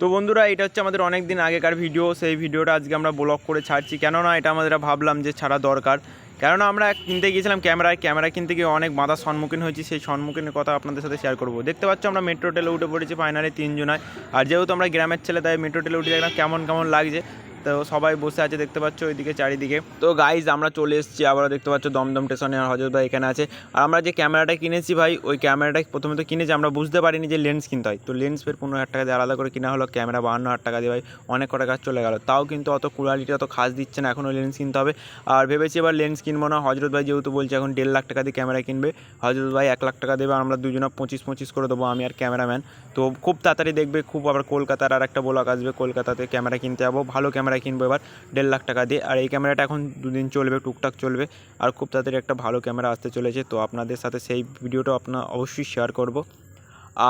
তো বন্ধুরা, এটা হচ্ছে আমাদের অনেক দিন আগেকার ভিডিও। সেই ভিডিওটা আজকে আমরা ব্লগ করে ছাড়ছি। কেননা, এটা আমাদের ভাবলাম যে ছাড়া দরকার। কেননা, আমরা কিনতে গিয়েছিলাম ক্যামেরা ক্যামেরা কিনতে গিয়ে অনেক বাধার সম্মুখীন হয়েছি। সেই সম্মুখীনের কথা আপনাদের সাথে শেয়ার করব। দেখতে পাচ্ছ, আমরা মেট্রো টেলে উঠে পড়েছি ফাইনালি তিনজনায়। আর যেহেতু আমরা গ্রামের ছেলে, তাই মেট্রো টেলে উঠে দেখলাম কেমন কেমন লাগছে। তো সবাই বসে আছে, দেখতে পাচ্ছ ওইদিকে চারিদিকে। তো গাইজ আমরা চলে এসেছি আবার দেখতে পাচ্ছ দমদম স্টেশনে আর হজরত ভাই এখানে আছে। আর আমরা যে ক্যামেরাটা কিনেছি ভাই, ওই ক্যামেরাটা প্রথমে তো কিনেছি, আমরা বুঝতে পারিনি যে লেন্স কিনতে হয়। তো লেন্স ফের পনেরো হাজার টাকা দিয়ে আলাদা করে কিনা হলো ক্যামেরা বাহান্ন হাজার টাকা দিয়ে ভাই, অনেক কটা কাজ চলে গেল। তাও কিন্তু অত কোয়ালিটি অত খাস দিচ্ছে না এখনও লেন্স কিনতে হবে। আর ভেবেছি এবার লেন্স কিনবো না হজরত ভাই যেহেতু বলছে এখন দেড় লাখ টাকা দিয়ে ক্যামেরা কিনবে হজরত ভাই এক লাখ টাকা দেবে, আর আমরা দুজনে পঁচিশ পঁচিশ করে দেবো, আমি আর ক্যামেরাম্যান তো খুব তাড়াতাড়ি দেখবে, খুব আবার কলকাতার আর একটা ব্লক আসবে, কলকাতাতে ক্যামেরা কিনতে যাব, ভালো ক্যামেরা কিনবো এবার দেড় লাখ টাকা দিয়ে। আর এই ক্যামেরাটা এখন দুদিন চলবে, টুকটাক চলবে। আর খুব তাড়াতাড়ি একটা ভালো ক্যামেরা আসতে চলেছে। তো আপনাদের সাথে সেই ভিডিওটা আপনার অবশ্যই শেয়ার করব।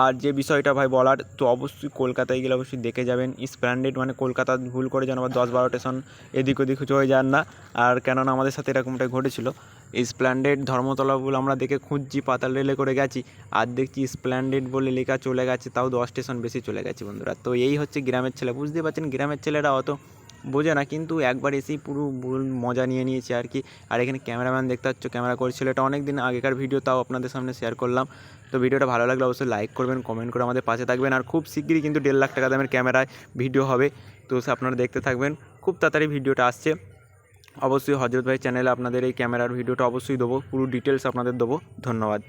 আর যে বিষয়টা ভাই বলার, তো অবশ্যই কলকাতায় গেলে অবশ্যই দেখে যাবেন। স্প্ল্যান্ডেড মানে কলকাতা ভুল করে যেন আবার দশ বারো স্টেশন এদিক ওদিক হয়ে যান না। আর কেননা আমাদের সাথে এরকমটাই ঘটেছিল। স্প্ল্যান্ডেড ধর্মতলা বলে আমরা দেখে খুঁজছি, পাতাল রেলে করে গেছি। আর দেখছি স্প্ল্যান্ডেড বলে লেখা চলে গেছে, তাও দশ স্টেশন বেশি চলে গেছে বন্ধুরা। তো এই হচ্ছে গ্রামের ছেলে। বুঝতে পারছেন, গ্রামের ছেলেরা অত বোঝে না, কিন্তু একবার এসেই পুরো মজা নিয়ে নিয়েছে আর কি। আর এখানে ক্যামেরাম্যান দেখতে পাচ্ছ, ক্যামেরা করেছিল এটা অনেক দিন আগেকার ভিডিও, তাও আপনাদের সামনে শেয়ার করলাম। তো ভিডিওটা ভালো লাগলে অবশ্যই লাইক করবেন কমেন্ট করে আমাদের পাশে থাকবেন। আর খুব শিগগিরই কিন্তু দেড় লাখ টাকা দামের ক্যামেরায় ভিডিও হবে, তো আপনারা দেখতে থাকবেন। খুব তাড়াতাড়ি ভিডিওটা আসছে। অবশ্যই হজরত ভাই চ্যানেলে আপনাদের এই ক্যামেরার ভিডিওটা অবশ্যই দেবো, পুরো ডিটেলস আপনাদের দেবো। ধন্যবাদ।